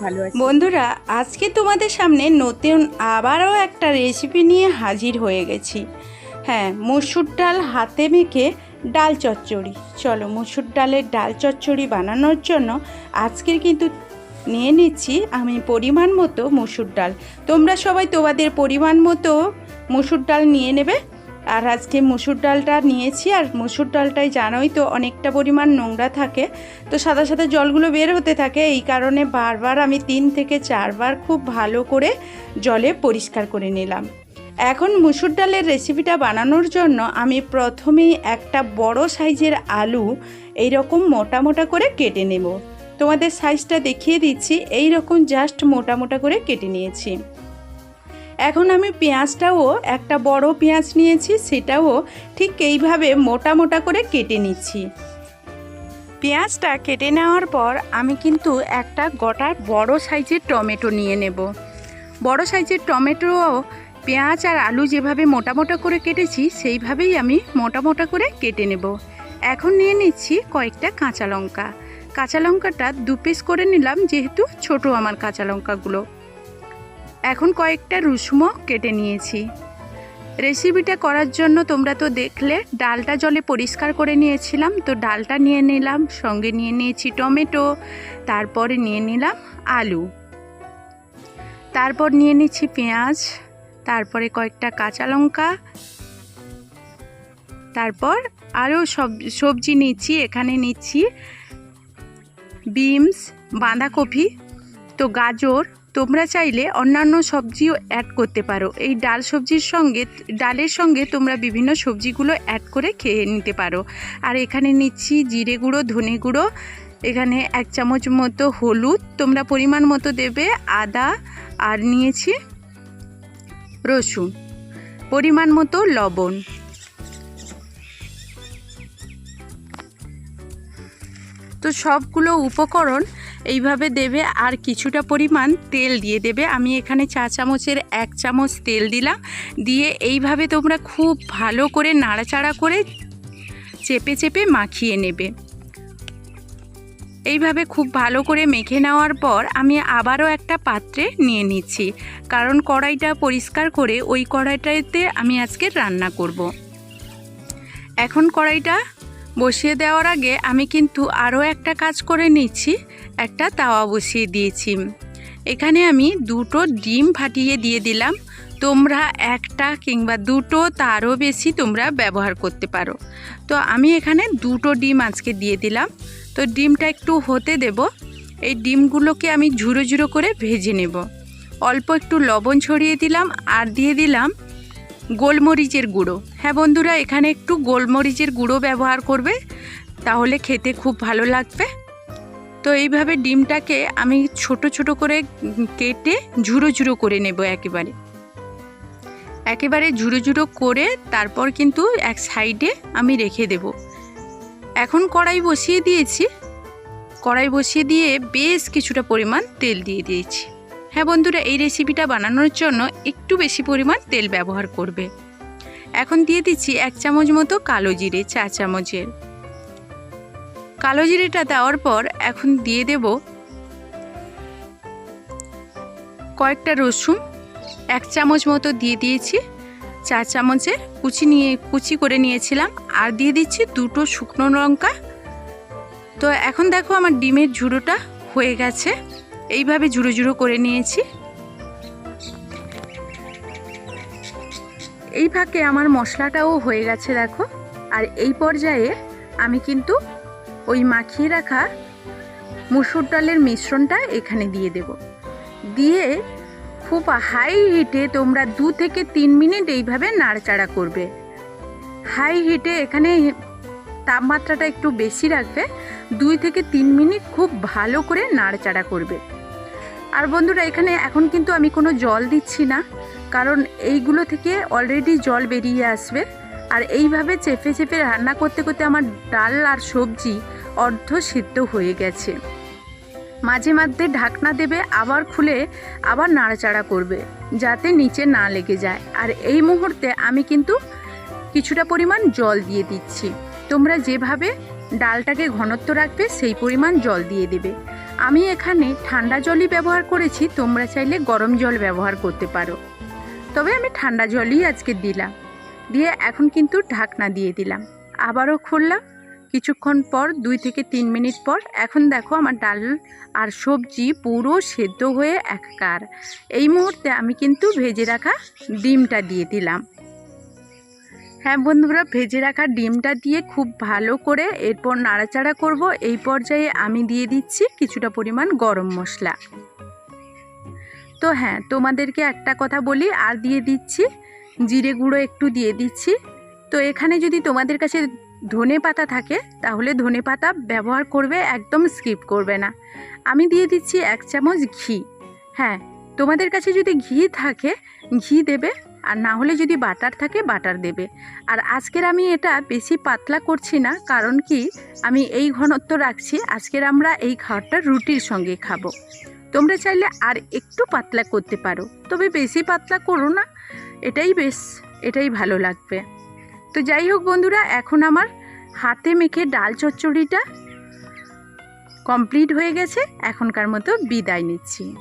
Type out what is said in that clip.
ভালো বন্ধুরা, আজকে তোমাদের সামনে নতুন আবারও একটা রেসিপি নিয়ে হাজির হয়ে গেছি। হ্যাঁ মসুর ডাল হাতে মেখে ডাল চচ্চড়ি। চলো, মসুর ডালের ডাল চচ্চড়ি বানানোর জন্য আজকের কিন্তু নিয়ে নিচ্ছি আমি পরিমাণ মতো মসুর ডাল। তোমরা সবাই তোমাদের পরিমাণ মতো মসুর ডাল নিয়ে নেবে। আর আজকে মসুর ডালটা নিয়েছি, আর মসুর ডালটাই জানোই তো অনেকটা পরিমাণ নোংরা থাকে। তো সাদা সাদা জলগুলো বের হতে থাকে, এই কারণে বারবার আমি তিন থেকে চারবার খুব ভালো করে জলে পরিষ্কার করে নিলাম। এখন মুসুর ডালের রেসিপিটা বানানোর জন্য আমি প্রথমেই একটা বড় সাইজের আলু এই রকম মোটা মোটা করে কেটে নেব। তোমাদের সাইজটা দেখিয়ে দিচ্ছি এই রকম জাস্ট মোটা মোটা করে কেটে নিয়েছি। এখন আমি পেঁয়াজটাও একটা বড় পেঁয়াজ নিয়েছি, সেটাও ঠিক এইভাবে মোটা মোটা করে কেটে নিচ্ছি। পেঁয়াজটা কেটে নেওয়ার পর আমি কিন্তু একটা গোটা বড় সাইজের টমেটো নিয়ে নেব। বড় সাইজের টমেটো পেঁয়াজ আর আলু যেভাবে মোটা মোটা করে কেটেছি, সেইভাবেই আমি মোটা মোটা করে কেটে নেব। এখন নিয়ে নিচ্ছি কয়েকটা কাঁচা লঙ্কা। কাঁচা লঙ্কাটা দু পিস করে নিলাম, যেহেতু ছোট আমার কাঁচা লঙ্কাগুলো। এখন কয়েকটা রসুনও কেটে নিয়েছি। রেসিপিটা করার জন্য তোমরা তো দেখলে, ডালটা জলে পরিষ্কার করে নিয়েছিলাম। তো ডালটা নিয়ে নিলাম, সঙ্গে নিয়ে নিয়েছি টমেটো, তারপরে নিয়ে নিলাম আলু। তারপর নিয়ে নিচ্ছি পেঁয়াজ, তারপরে কয়েকটা কাঁচা লঙ্কা। তারপর আরও সব, সবজি নিচ্ছি, এখানে নিচ্ছি বিমস বাঁধাকপি তো গাজর, তোমরা চাইলে অন্যান্য সবজিও অ্যাড করতে পারো। এই ডাল সবজির সঙ্গে, ডালের সঙ্গে তোমরা বিভিন্ন সবজিগুলো অ্যাড করে খেয়ে নিতে পারো। আর এখানে নিচ্ছি জিরে গুঁড়ো, ধনে গুঁড়ো। এখানে এক চামচ মতো হলুদ তোমরা পরিমাণ মতো দেবে, আদা, আর নিয়েছি রসুন। পরিমাণ মতো লবণ। তো সবগুলো উপকরণ এইভাবে দেবে আর কিছুটা পরিমাণ তেল দিয়ে দেবে। আমি এখানে চা চামচের এক চামচ তেল দিলাম। দিয়ে এইভাবে তোমরা খুব ভালো করে নাড়াচাড়া করে চেপে চেপে মাখিয়ে নেবে। এইভাবে খুব ভালো করে মেখে নেওয়ার পর আমি আবারও একটা পাত্রে নিয়ে নিচ্ছি। কারণ কড়াইটা পরিষ্কার করে ওই কড়াইটাতে আমি আজকে রান্না করব। এখন কড়াইটা বসিয়ে দেওয়ার আগে আমি কিন্তু আরও একটা কাজ করে নিচ্ছি। একটা তাওয়া বসিয়ে দিয়েছি। এখানে আমি দুটো ডিম ফাটিয়ে দিয়ে দিলাম। তোমরা একটা কিংবা দুটো তারও বেশি তোমরা ব্যবহার করতে পারো। তো আমি এখানে দুটো ডিম আজকে দিয়ে দিলাম। তো ডিমটা একটু হতে দেব। এই ডিমগুলোকে আমি ঝুড়ো ঝুড়ো করে ভেজে নেব। অল্প একটু লবণ ছড়িয়ে দিলাম আর দিয়ে দিলাম গোলমরিচের গুঁড়ো। হ্যাঁ বন্ধুরা, এখানে একটু গোলমরিচের গুঁড়ো ব্যবহার করবে, তাহলে খেতে খুব ভালো লাগবে। তো এইভাবে ডিমটাকে আমি ছোট ছোট করে কেটে ঝুড়ো ঝুড়ো করে নেব একেবারে। একেবারে ঝুড়ো ঝুড়ো করে তারপর কিন্তু এক সাইডে আমি রেখে দেব। এখন কড়াই বসিয়ে দিয়েছি। কড়াই বসিয়ে দিয়ে বেশ কিছুটা পরিমাণ তেল দিয়ে দিয়েছি। হ্যাঁ বন্ধুরা, এই রেসিপিটা বানানোর জন্য একটু বেশি পরিমাণ তেল ব্যবহার করবে। এখন দিয়ে দিচ্ছি এক চামচ মতো কালো জিরে, চা চামচের। কালো জিরেটা দেওয়ার পর এখন দিয়ে দেব কয়েকটা রসুন, এক চামচ মতো দিয়ে দিয়েছি চা চামচের। কুচি নিয়ে, কুচি করে নিয়েছিলাম আর দিয়ে দিচ্ছি দুটো শুকনো লঙ্কা। তো এখন দেখো আমার ডিমের ঝুড়োটা হয়ে গেছে। এইভাবে ঝুড়ো ঝুড়ো করে নিয়েছি। এই ফাঁকে আমার মশলাটাও হয়ে গেছে, দেখো। আর এই পর্যায়ে আমি কিন্তু ওই মাখিয়ে রাখা মুসুর ডালের মিশ্রণটা এখানে দিয়ে দেব। দিয়ে খুব হাই হিটে তোমরা দু থেকে তিন মিনিট এইভাবে নাড়াচাড়া করবে। হাই হিটে এখানে তাপমাত্রাটা একটু বেশি রাখবে, দুই থেকে তিন মিনিট খুব ভালো করে নাড়াচাড়া করবে। আর বন্ধুরা, এখানে এখন কিন্তু আমি কোনো জল দিচ্ছি না। কারণ এইগুলো থেকে অলরেডি জল বেরিয়ে আসবে। আর এইভাবে চেপে চেপে রান্না করতে করতে আমার ডাল আর সবজি অর্ধ সিদ্ধ হয়ে গেছে। মাঝে মধ্যে ঢাকনা দেবে, আবার খুলে আবার নাড়াচাড়া করবে, যাতে নিচে না লেগে যায়। আর এই মুহূর্তে আমি কিন্তু কিছুটা পরিমাণ জল দিয়ে দিচ্ছি। তোমরা যেভাবে ডালটাকে ঘনত্ব রাখবে, সেই পরিমাণ জল দিয়ে দেবে। আমি এখানে ঠান্ডা জলই ব্যবহার করেছি, তোমরা চাইলে গরম জল ব্যবহার করতে পারো। তবে আমি ঠান্ডা জলই আজকে দিলাম। দিয়ে এখন কিন্তু ঢাকনা দিয়ে দিলাম। আবারও খুললাম। কিছুক্ষণ পর, দুই থেকে তিন মিনিট পর, এখন দেখো আমার ডাল আর সবজি পুরো সেদ্ধ হয়ে একাকার। এই মুহূর্তে আমি কিন্তু ভেজে রাখা ডিমটা দিয়ে দিলাম। হ্যাঁ বন্ধুরা, ভেজে রাখা ডিমটা দিয়ে খুব ভালো করে এরপর নাড়াচাড়া করব। এই পর্যায়ে আমি দিয়ে দিচ্ছি কিছুটা পরিমাণ গরম মশলা। তো হ্যাঁ তোমাদেরকে একটা কথা বলি, আর দিয়ে দিচ্ছি। জিরে গুঁড়ো একটু দিয়ে দিচ্ছি। তো এখানে যদি তোমাদের কাছে ধনে পাতা থাকে, তাহলে ধনে পাতা ব্যবহার করবে, একদম স্কিপ করবে না। আমি দিয়ে দিচ্ছি এক চামচ ঘি। হ্যাঁ তোমাদের কাছে যদি ঘি থাকে, ঘি দেবে, আর না হলে যদি বাটার থাকে, বাটার দেবে। আর আজকের আমি এটা বেশি পাতলা করছি না, কারণ কি, আমি এই ঘনত্ব রাখছি, আজকের আমরা এই খাবারটা রুটির সঙ্গে খাব। তোমরা চাইলে আর একটু পাতলা করতে পারো। তবে বেশি পাতলা করো না। এটাই বেশ, এটাই ভালো লাগবে। তো যাই হোক বন্ধুরা, এখন আমার হাতে মেখে ডাল চচ্চড়িটা কমপ্লিট হয়ে গেছে। এখনকার মতো বিদায় নিচ্ছি।